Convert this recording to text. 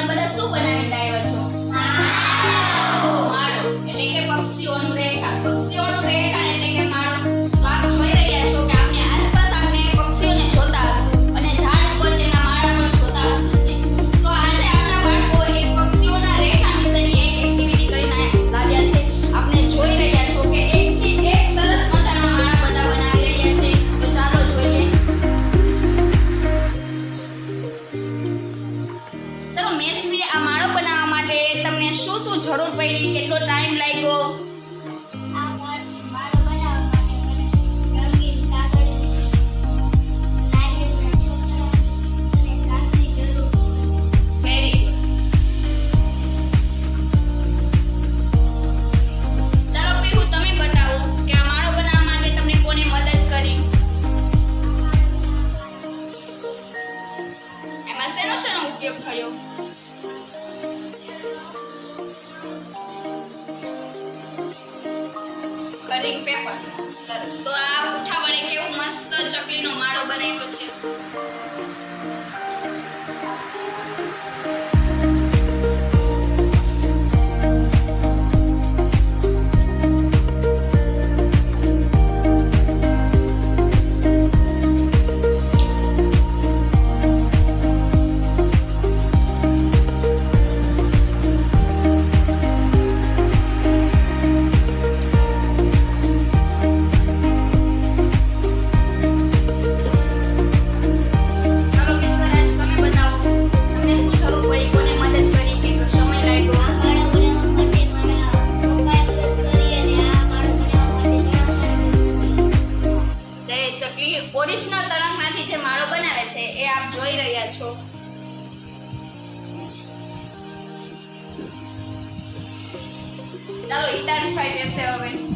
તમે બધા શું બનાવીને આવ્યા છો? જરૂર પડી કેટલો ટાઈમ લાગ્યો? કરિંગ પેપર સરસ. તો આ પૂઠા વડે કેવું મસ્ત ચકલીનો માળો બનાવ્યો છે. ઓરિજિનલ તરંગમાંથી જે માળો બનાવે છે, એ આપ જોઈ રહ્યા છો. ચાલો ઈટાની ફાઈ દેશે હવે.